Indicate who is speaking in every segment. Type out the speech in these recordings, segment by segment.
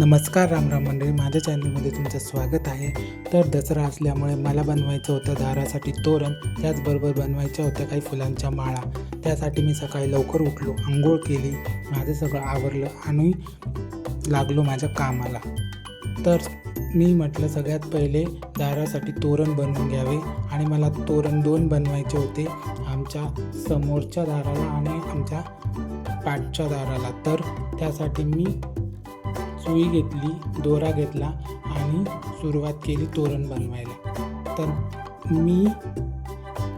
Speaker 1: नमस्कार रामराम मंडळी माझ्या चॅनलमध्ये तुमचं स्वागत आहे. तर दसरा असल्यामुळे मला बनवायचं होतं दारासाठी तोरण त्याचबरोबर बनवायच्या होत्या काही फुलांच्या माळा. त्यासाठी मी सकाळी लवकर उठलो आंघोळ केली माझं सगळं आवरलं आणि लागलो माझ्या कामाला. तर मी म्हटलं सगळ्यात पहिले दारासाठी तोरण बनवून घ्यावे आणि मला तोरण दोन बनवायचे होते आमच्या समोरच्या दाराला आणि आमच्या पाठच्या दाराला. तर त्यासाठी मी सुई घेतली दोरा घेतला आणि सुरुवात केली तोरण बनवायला. तर मी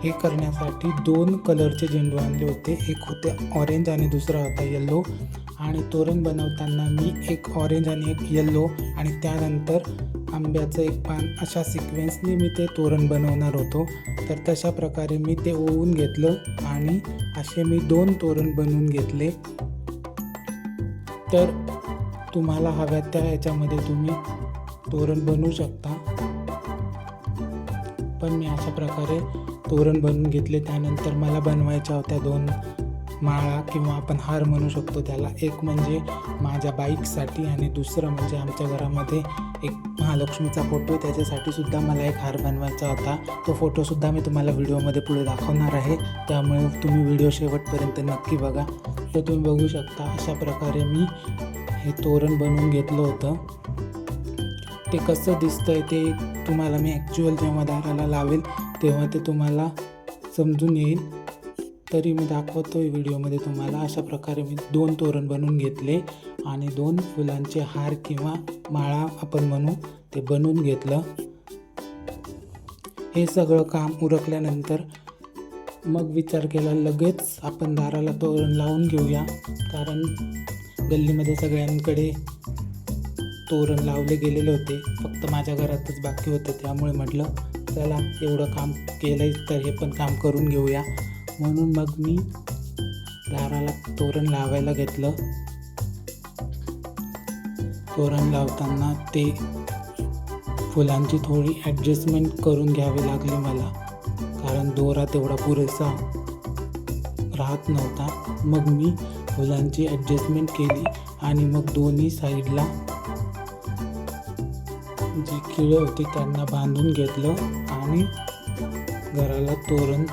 Speaker 1: हे करण्यासाठी दोन कलरचे झेंडू आणले होते. एक होते ऑरेंज आणि दुसरा होता येल्लो आणि तोरण बनवताना मी एक ऑरेंज आणि एक येल्लो आणि त्यानंतर आंब्याचं एक पान अशा सिक्वेन्सने मी ते तोरण बनवणार होतो. तर तशा प्रकारे मी ते ओवून घेतलं आणि असे मी दोन तोरण बनवून घेतले. तर तुम्हाला हव्या त्या ह्याच्यामध्ये तुम्ही तोरण बनवू शकता. पण मी अशा प्रकारे तोरण बनवून घेतले. त्यानंतर मला बनवायच्या होत्या दोन माळा किंवा आपण हार म्हणू शकतो त्याला एक म्हणजे माझ्या बाईकसाठी आणि दुसरं म्हणजे आमच्या घरामध्ये एक महालक्ष्मीचा फोटो त्याच्यासाठी सुद्धा मला एक हार बनवायचा होता. तो फोटोसुद्धा मी तुम्हाला व्हिडिओमध्ये पुढे दाखवणार आहे. त्यामुळे तुम्ही व्हिडिओ शेवटपर्यंत नक्की बघा. तर तुम्ही बघू शकता. अशा प्रकारे मी हे तोरण बनवून घेतलं होतं. ते कसं दिसतंय ते तुम्हाला मी ॲक्च्युअल जेव्हा दाराला लावेल तेव्हा ते तुम्हाला समजून येईल. तरी मी दाखवतो आहे व्हिडिओमध्ये तुम्हाला. अशा प्रकारे मी दोन तोरण बनवून घेतले आणि दोन फुलांचे हार किंवा माळा आपण म्हणू ते बनवून घेतलं. हे सगळं काम उरकल्यानंतर मग विचार केला लगेच आपण दाराला तोरण लावून घेऊया. कारण गल्लीमध्ये सगळ्यांकडे तोरण लावले गेलेले होते. फक्त माझ्या घरातच बाकी होतं त्यामुळे म्हटलं चला एवढं काम केलं तर हे पण काम करून घेऊया. म्हणून मग मी दाराला तोरण लावायला घेतलं. तोरण लावताना ते फुलांची थोडी ॲडजस्टमेंट करून घ्यावी लागली मला. कारण दोरा तेवढा पुरेसा राहत नव्हता. मग मी फुलांची ॲडजस्टमेंट केली आणि मग दोन्ही साईडला जी खिळं होती त्यांना बांधून घेतलं आणि घराला तोरण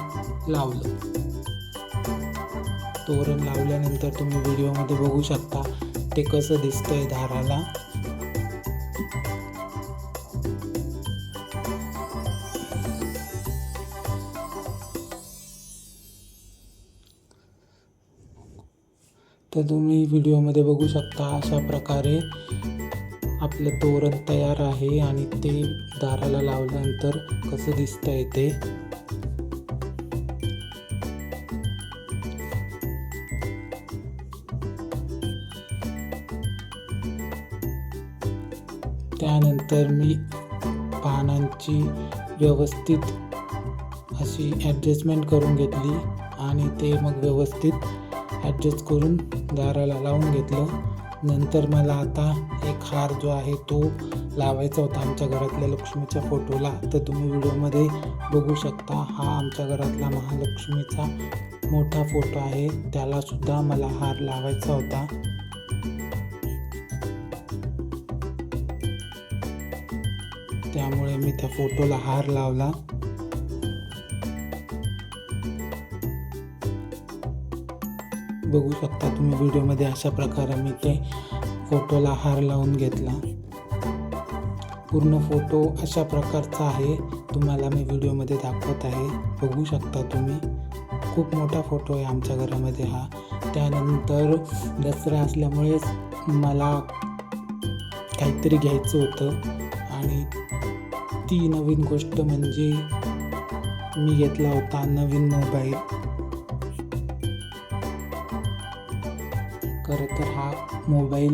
Speaker 1: लावलं. तोरण लावल्यानंतर तुम्ही व्हिडिओमध्ये बघू शकता. ते कसं दिसतंय दाराला तर तुम्ही व्हिडिओमध्ये बघू शकता अशा प्रकारे आपलं तोरण तयार आहे आणि ते दाराला लावल्यानंतर कसं दिसतंय ते. त्यानंतर मी पानांची व्यवस्थित अशी ॲडजस्टमेंट करून घेतली आणि ते मग व्यवस्थित ॲडजस्ट करून दाराला लावून घेतलं. नंतर मला आता एक हार जो आहे तो लावायचा होता आमच्या घरातल्या लक्ष्मीच्या फोटोला. तर तुम्ही व्हिडिओमध्ये बघू शकता हा आमच्या घरातला महालक्ष्मीचा मोठा फोटो आहे. त्यालासुद्धा मला हार लावायचा होता. त्यामुळे मी त्या फोटोला हार लावला. बघू शकता तुम्ही व्हिडिओमध्ये अशा प्रकारे मी ते फोटोला हार लावून घेतला. पूर्ण फोटो अशा प्रकारचा आहे तुम्हाला मी व्हिडिओमध्ये दाखवत आहे. बघू शकता तुम्ही खूप मोठा फोटो आहे आमच्या घरामध्ये हा. त्यानंतर दसरा असल्यामुळेच मला काहीतरी घ्यायचं होतं आणि ती नवीन गोष्ट म्हणजे मी घेतला होता नवीन मोबाईल. खरं तर हा मोबाईल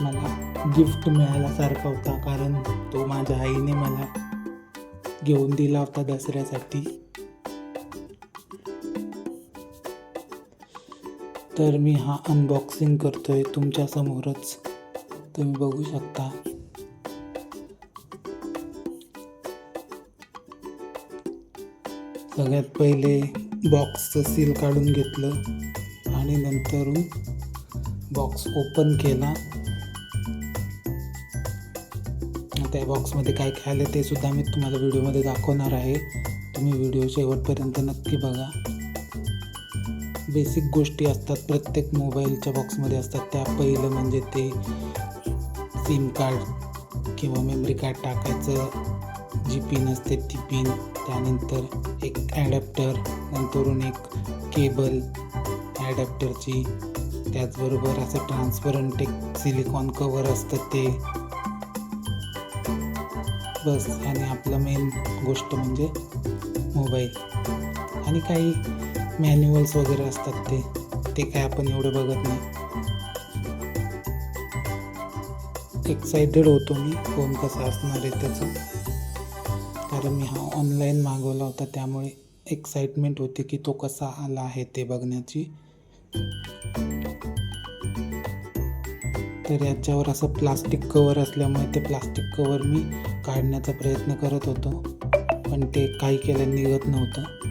Speaker 1: मला गिफ्ट मिळाल्यासारखा होता कारण तो माझ्या आईने मला घेऊन दिला होता दसऱ्यासाठी. तर मी हा अनबॉक्सिंग करतोय तुमच्या समोरच. तुम्ही बघू शकता. सगळ्यात पहिले बॉक्सचं सील काढून घेतलं आणि नंतरून बॉक्स ओपन केला. त्या बॉक्समध्ये काय काय आलं ते सुद्धा मी तुम्हाला व्हिडिओमध्ये दाखवणार आहे. तुम्ही व्हिडिओ शेवटपर्यंत नक्की बघा. बेसिक गोष्टी असतात प्रत्येक मोबाईलच्या बॉक्समध्ये असतात. त्या पहिलं म्हणजे ते सिम कार्ड किंवा मेमरी कार्ड टाकायचं जी पिन असते ती पिन त्यानंतर एक ॲडॅप्टर नंतरून एक केबल ॲडॅप्टरची त्याचबरोबर असं ट्रान्सपरंट एक सिलिकॉन कवर असतं ते. बस आणि आपलं मेन गोष्ट म्हणजे मोबाईल आणि काही मॅन्युअल्स वगैरे असतात ते. ते काय आपण एवढं बघत नाही. एक्सायटेड होतो मी. फोन कसा असणार आहे त्याचं? कारण मी हा ऑनलाईन मागवला होता. त्यामुळे एक्साइटमेंट होती की तो कसा आला आहे ते बघण्याची. तर याच्यावर असं प्लास्टिक कवर असल्यामुळे ते प्लास्टिक कवर मी काढण्याचा प्रयत्न करत होतो. पण ते काही केलं निघत नव्हतं.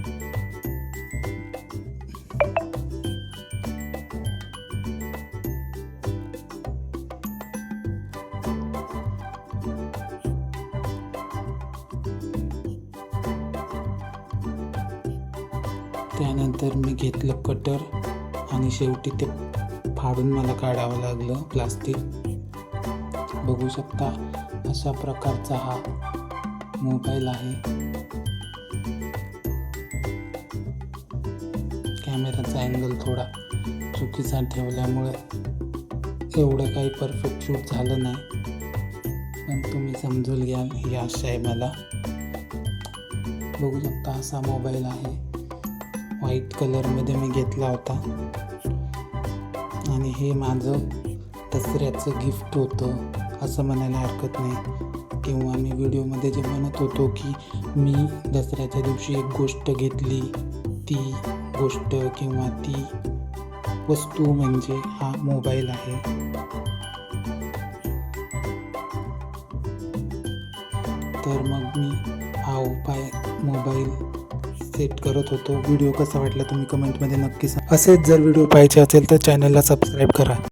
Speaker 1: त्यानंतर मी घेतलं कटर आणि शेवटी ते फाडून मला काढावं लागलं प्लास्टिक बघू शकता अशा प्रकारचा हा मोबाईल आहे. कॅमेराचा अँगल थोडा चुकीचा ठेवल्यामुळे एवढं काही परफेक्ट शूट झालं नाही. पण तुम्ही समजून घ्याल ही आशा आहे मला. बघू शकता असा मोबाईल आहे. व्हाईट कलरमध्ये मी घेतला होता. आणि हे माझं दसऱ्याचं गिफ्ट होतं असं म्हणायला हरकत नाही. किंवा मी व्हिडिओमध्ये जे म्हणत होतो की मी दसऱ्याच्या दिवशी एक गोष्ट घेतली ती गोष्ट किंवा ती वस्तू म्हणजे हा मोबाईल आहे. तर मग मी हा उपाय मोबाईल सेट करत होतो. व्हिडिओ कसा वाटला तुम्ही कमेंटमध्ये नक्की सांगा. असेच जर व्हिडिओ पाहिजे असेल तर चॅनलला सबस्क्राईब करा.